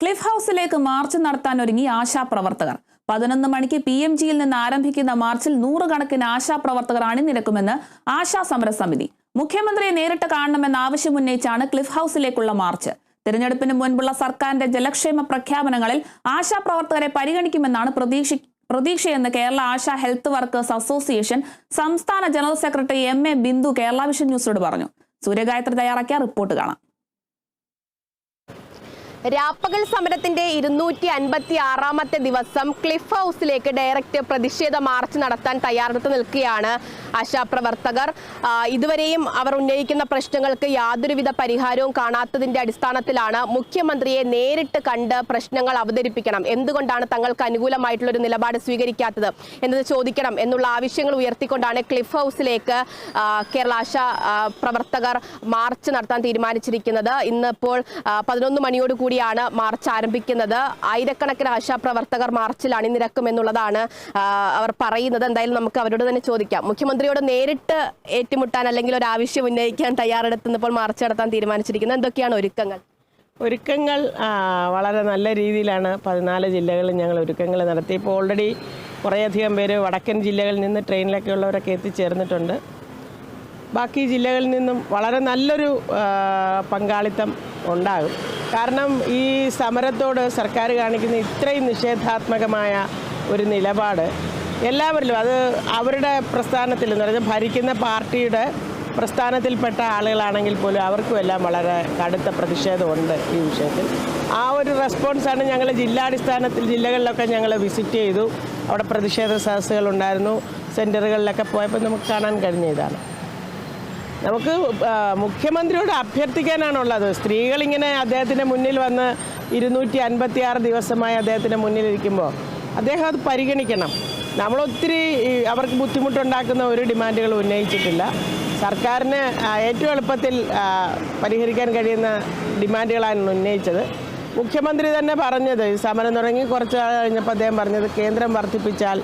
Cliff ഹൗസിലേക്ക് March നടത്താൻ ഒരുങ്ങി ആശാപ്രവർത്തകർ പതിനൊന്ന് മണിക്ക് പി എം ജിയിൽ നിന്ന് ആരംഭിക്കുന്ന മാർച്ചിൽ നൂറുകണക്കിന് ആശാപ്രവർത്തകർ അണിനിരക്കുമെന്ന് ആശാ സമരസമിതി മുഖ്യമന്ത്രിയെ നേരിട്ട് കാണണമെന്ന ആവശ്യമുന്നയിച്ചാണ് ക്ലിഫ് ഹൗസിലേക്കുള്ള മാർച്ച്. തിരഞ്ഞെടുപ്പിന് മുൻപുള്ള സർക്കാരിന്റെ ജലക്ഷേമ പ്രഖ്യാപനങ്ങളിൽ ആശാപ്രവർത്തകരെ പരിഗണിക്കുമെന്നാണ് പ്രതീക്ഷ പ്രതീക്ഷയെന്ന് Kerala Asha health workers association സംസ്ഥാന general secretary M A Bindu Kerala Vision ന്യൂസിനോട് പറഞ്ഞു. സൂര്യഗായത്രി തയ്യാറാക്കിയ റിപ്പോർട്ട് കാണാം. രാപ്പകൽ സമരത്തിന്റെ ഇരുന്നൂറ്റി അൻപത്തി ആറാമത്തെ ദിവസം ക്ലിഫ് ഹൗസിലേക്ക് ഡയറക്റ്റ് പ്രതിഷേധ മാർച്ച് നടത്താൻ തയ്യാറെടുത്ത് നിൽക്കുകയാണ് ആശാപ്രവർത്തകർ. ഇതുവരെയും അവർ ഉന്നയിക്കുന്ന പ്രശ്നങ്ങൾക്ക് യാതൊരുവിധ പരിഹാരവും കാണാത്തതിന്റെ അടിസ്ഥാനത്തിലാണ് മുഖ്യമന്ത്രിയെ നേരിട്ട് കണ്ട് പ്രശ്നങ്ങൾ അവതരിപ്പിക്കണം. എന്തുകൊണ്ടാണ് തങ്ങൾക്ക് അനുകൂലമായിട്ടുള്ള ഒരു നിലപാട് സ്വീകരിക്കാത്തത് എന്നത് ചോദിക്കണം എന്നുള്ള ആവശ്യങ്ങൾ ഉയർത്തിക്കൊണ്ടാണ് ക്ലിഫ് ഹൗസിലേക്ക് കേരള ആശാ പ്രവർത്തകർ മാർച്ച് നടത്താൻ തീരുമാനിച്ചിരിക്കുന്നത്. ഇന്നിപ്പോൾ പതിനൊന്ന് മണിയോട് കൂടിയാണ് മാർച്ച് ആരംഭിക്കുന്നത്. ആയിരക്കണക്കിന് ആശാപ്രവർത്തകർ മാർച്ചിൽ അണിനിരക്കും എന്നുള്ളതാണ് അവർ പറയുന്നത്. എന്തായാലും നമുക്ക് അവരോട് തന്നെ ചോദിക്കാം. മുഖ്യമന്ത്രിയോട് നേരിട്ട് ഏറ്റുമുട്ടാൻ അല്ലെങ്കിൽ ഒരു ആവശ്യം ഉന്നയിക്കാൻ തയ്യാറെടുത്തുന്നപ്പോൾ മാർച്ച് നടത്താൻ തീരുമാനിച്ചിരിക്കുന്നത് എന്തൊക്കെയാണ് ഒരുക്കങ്ങൾ? ഒരുക്കങ്ങൾ വളരെ നല്ല രീതിയിലാണ് പതിനാല് ജില്ലകളിൽ ഞങ്ങൾ ഒരുക്കങ്ങൾ നടത്തി. ഇപ്പോൾ ഓൾറെഡി കുറേയധികം പേര് വടക്കൻ ജില്ലകളിൽ നിന്ന് ട്രെയിനിലൊക്കെ ഉള്ളവരൊക്കെ എത്തിച്ചേർന്നിട്ടുണ്ട്. ബാക്കി ജില്ലകളിൽ നിന്നും വളരെ നല്ലൊരു പങ്കാളിത്തം ഉണ്ടാകും. കാരണം ഈ സമരത്തോട് സർക്കാർ കാണിക്കുന്ന ഇത്രയും നിഷേധാത്മകമായ ഒരു നിലപാട് എല്ലാവരിലും അത് അവരുടെ പ്രസ്ഥാനത്തിൽ എന്ന് പറയുന്നത് ഭരിക്കുന്ന പാർട്ടിയുടെ പ്രസ്ഥാനത്തിൽപ്പെട്ട ആളുകളാണെങ്കിൽ പോലും അവർക്കും എല്ലാം വളരെ കടുത്ത പ്രതിഷേധമുണ്ട് ഈ വിഷയത്തിൽ. ആ ഒരു റെസ്പോൺസാണ് ഞങ്ങൾ ജില്ലാടിസ്ഥാനത്തിൽ ജില്ലകളിലൊക്കെ ഞങ്ങൾ വിസിറ്റ് ചെയ്തു. അവിടെ പ്രതിഷേധ സദസ്സുകളുണ്ടായിരുന്നു സെന്ററുകളിലൊക്കെ പോയപ്പോൾ നമുക്ക് കാണാൻ കഴിഞ്ഞ ഇതാണ് നമുക്ക് മുഖ്യമന്ത്രിയോട് അഭ്യർത്ഥിക്കാനാണുള്ളത്. സ്ത്രീകളിങ്ങനെ അദ്ദേഹത്തിന്റെ മുന്നിൽ വന്ന് ഇരുന്നൂറ്റി അൻപത്തി ആറ് ദിവസമായി അദ്ദേഹത്തിന്റെ മുന്നിലിരിക്കുമ്പോൾ അദ്ദേഹം അത് പരിഗണിക്കണം. നമ്മളൊത്തിരി അവർക്ക് ബുദ്ധിമുട്ടുണ്ടാക്കുന്ന ഒരു ഡിമാൻഡുകൾ ഉന്നയിച്ചിട്ടില്ല. സർക്കാരിന് ഏറ്റവും എളുപ്പത്തിൽ പരിഹരിക്കാൻ കഴിയുന്ന ഡിമാൻഡുകളാണ് ഉന്നയിച്ചത്. മുഖ്യമന്ത്രി തന്നെ പറഞ്ഞത് സമരം തുടങ്ങി കുറച്ച് കഴിഞ്ഞപ്പോൾ അദ്ദേഹം പറഞ്ഞത് കേന്ദ്രം വർദ്ധിപ്പിച്ചാൽ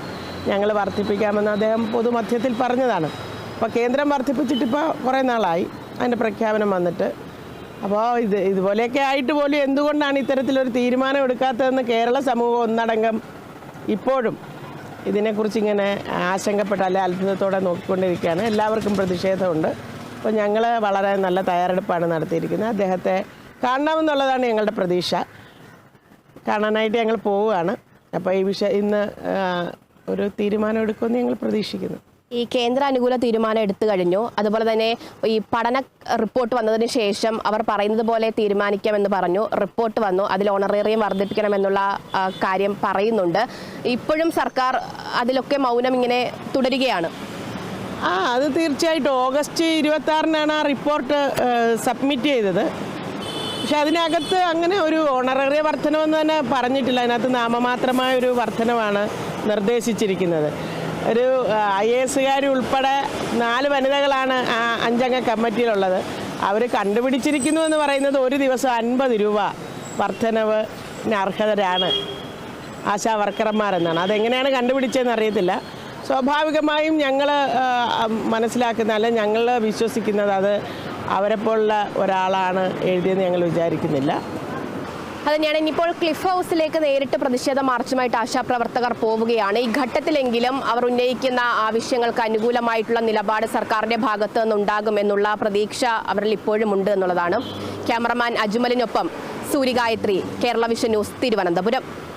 ഞങ്ങൾ വർദ്ധിപ്പിക്കാമെന്ന് അദ്ദേഹം പൊതുമധ്യത്തിൽ പറഞ്ഞതാണ്. അപ്പോൾ കേന്ദ്രം വർദ്ധിപ്പിച്ചിട്ടിപ്പോൾ കുറേ നാളായി അതിന്റെ പ്രഖ്യാപനം വന്നിട്ട്. അപ്പോൾ ഇത് ഇതുപോലെയൊക്കെ ആയിട്ട് പോലും എന്തുകൊണ്ടാണ് ഇത്തരത്തിലൊരു തീരുമാനം എടുക്കാത്തതെന്ന് കേരള സമൂഹം ഒന്നടങ്കം ഇപ്പോഴും ഇതിനെക്കുറിച്ച് ഇങ്ങനെ ആശങ്കപ്പെട്ട അല്ലെ അത്ഭുതത്തോടെ നോക്കിക്കൊണ്ടിരിക്കുകയാണ്. എല്ലാവർക്കും പ്രതിഷേധമുണ്ട്. അപ്പോൾ ഞങ്ങൾ വളരെ നല്ല തയ്യാറെടുപ്പാണ് നടത്തിയിരിക്കുന്നത്. അദ്ദേഹത്തെ കാണണമെന്നുള്ളതാണ് ഞങ്ങളുടെ പ്രതീക്ഷ. കാണാനായിട്ട് ഞങ്ങൾ പോവുകയാണ്. അപ്പോൾ ഈ വിഷയം ഇന്ന് ഒരു തീരുമാനം എടുക്കുമെന്ന് ഞങ്ങൾ പ്രതീക്ഷിക്കുന്നു. ഈ കേന്ദ്ര അനുകൂല തീരുമാനം എടുത്തു കഴിഞ്ഞു. അതുപോലെ തന്നെ ഈ പഠന റിപ്പോർട്ട് വന്നതിന് ശേഷം അവർ പറയുന്നത് പോലെ തീരുമാനിക്കാമെന്ന് പറഞ്ഞു. റിപ്പോർട്ട് വന്നു. അതിൽ ഓണറേറിയം വർദ്ധിപ്പിക്കണമെന്നുള്ള കാര്യം പറയുന്നുണ്ട്. ഇപ്പോഴും സർക്കാർ അതിലൊക്കെ മൗനം ഇങ്ങനെ തുടരുകയാണ്. ആ അത് തീർച്ചയായിട്ടും. ഓഗസ്റ്റ് ഇരുപത്തി ആറിനാണ് ആ റിപ്പോർട്ട് സബ്മിറ്റ് ചെയ്തത്. പക്ഷെ അതിനകത്ത് അങ്ങനെ ഒരു ഓണററിയ വർധനമെന്ന് തന്നെ പറഞ്ഞിട്ടില്ല. അതിനകത്ത് നാമമാത്രമായ ഒരു വർധനമാണ് നിർദ്ദേശിച്ചിരിക്കുന്നത്. ഒരു ഐ എസുകാർ ഉൾപ്പെടെ നാല് വനിതകളാണ് ആ അഞ്ചംഗ കമ്മിറ്റിയിലുള്ളത്. അവർ കണ്ടുപിടിച്ചിരിക്കുന്നു എന്ന് പറയുന്നത് ഒരു ദിവസം അൻപത് രൂപ വർധനവിന് അർഹതരാണ് ആശാ വർക്കർമാരെന്നാണ്. അതെങ്ങനെയാണ് കണ്ടുപിടിച്ചതെന്ന് അറിയത്തില്ല. സ്വാഭാവികമായും ഞങ്ങൾ മനസ്സിലാക്കുന്ന അല്ല ഞങ്ങൾ വിശ്വസിക്കുന്നത് അത് അവരെപ്പോലുള്ള ഒരാളാണ് എഴുതിയെന്ന് ഞങ്ങൾ വിചാരിക്കുന്നില്ല. അത് തന്നെയാണ് ഇനിയിപ്പോൾ ക്ലിഫ് ഹൗസിലേക്ക് നേരിട്ട് പ്രതിഷേധ മാർച്ചുമായിട്ട് ആശാപ്രവർത്തകർ പോവുകയാണ്. ഈ ഘട്ടത്തിലെങ്കിലും അവർ ഉന്നയിക്കുന്ന ആവശ്യങ്ങൾക്ക് അനുകൂലമായിട്ടുള്ള നിലപാട് സർക്കാരിന്റെ ഭാഗത്ത് നിന്നുണ്ടാകുമെന്നുള്ള പ്രതീക്ഷ അവരിൽ ഇപ്പോഴും ഉണ്ട് എന്നുള്ളതാണ്. ക്യാമറമാൻ അജ്മലിനൊപ്പം സൂര്യഗായത്രി കേരള വിഷൻ ന്യൂസ് തിരുവനന്തപുരം.